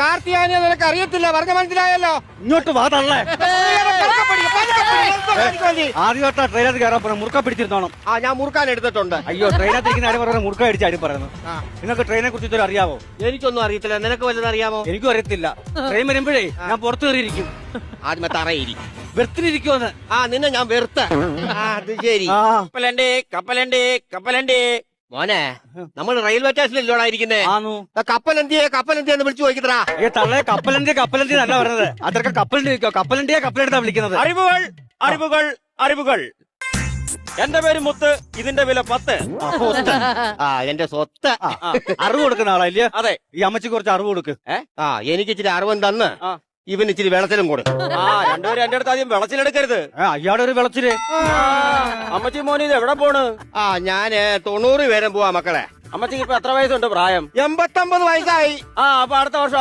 കാർത്തിയാനിയെ നിനക്ക് അറിയത്തില്ല. പറഞ്ഞ മനസ്സിലായല്ലോ? ഇങ്ങോട്ട് വാ തള്ളേ. ആദ്യമായിട്ടാ ട്രെയിനകത്ത് കയറാൻ പറഞ്ഞു മുറുക്ക പിടിച്ചിരുന്നോണം. ആ ഞാൻ മുറുക്കാൻ എടുത്തിട്ടുണ്ട്. അയ്യോ ട്രെയിനകത്ത് ഇരിക്കുന്ന ആരും പറയുന്നത് മുറുക്ക അടിച്ച് ആരും പറയുന്നു. നിങ്ങൾക്ക് ട്രെയിനെ കുറിച്ച് അറിയാവോ? എനിക്കൊന്നും അറിയത്തില്ല. നിനക്ക് വല്ലതും അറിയാമോ? എനിക്കും അറിയത്തില്ല. ട്രെയിൻ വരുമ്പോഴേ ഞാൻ പുറത്തു കയറിയിരിക്കും. ആദ്യമേ തറയിരിക്കും. വെറുത്തിരിക്കുമെന്ന് ആ നിന്നെ ഞാൻ വെറുത്ത. അത് ശരി. കപ്പലണ്ടേ കപ്പലണ്ടേ കപ്പലണ്ടേ. മോനെ നമ്മൾ റെയിൽവേ സ്റ്റേഷനിലോടാ ഇരിക്കുന്നേ? ആന്നു. കപ്പലന്തിയെ കപ്പൽ എന്ന് വിളിച്ചു ചോദിക്കട്ടാ കപ്പൽ എന്തിയെ കപ്പലണ്ടി കപ്പലണ്ടി അല്ല പറഞ്ഞത്. അതൊക്കെ കപ്പലണ്ടി വിളിക്കോ കപ്പലണ്ടിയെ കപ്പലണ്ടി വിളിക്കുന്നത്? അറിവുകൾ അറിവുകൾ അറിവുകൾ. എന്റെ പേര് മുത്ത് ഇതിന്റെ വില പത്ത്. ആ എന്റെ സ്വത്ത്. ആ, അറിവ് കൊടുക്കുന്ന ആളല്ലേ അതെ. ഈ അമ്മച്ചി കുറച്ച് അറിവ് കൊടുക്ക്. ആ എനിക്ക് ഇച്ചിരി അറിവ് തന്ന്. ഇവന് ഇച്ചിരി വെളച്ചിലും കൂടെ. ആ രണ്ടുപേരും എന്റെ അടുത്ത് ആദ്യം വെളച്ചിലെടുക്കരുത് അയാളുടെ ഒരു വിളച്ചിൽ അമ്മച്ചി മോനി ഇത് എവിടെ പോണ്? ആ ഞാൻ തൊണ്ണൂറ് പേരും പോവാ മക്കളെ. അമ്മച്ചിക്ക് ഇപ്പൊ എത്ര വയസ്സുണ്ട് പ്രായം? എൺപത്തൊമ്പത് വയസ്സായി. ആ അപ്പൊ അടുത്ത വർഷം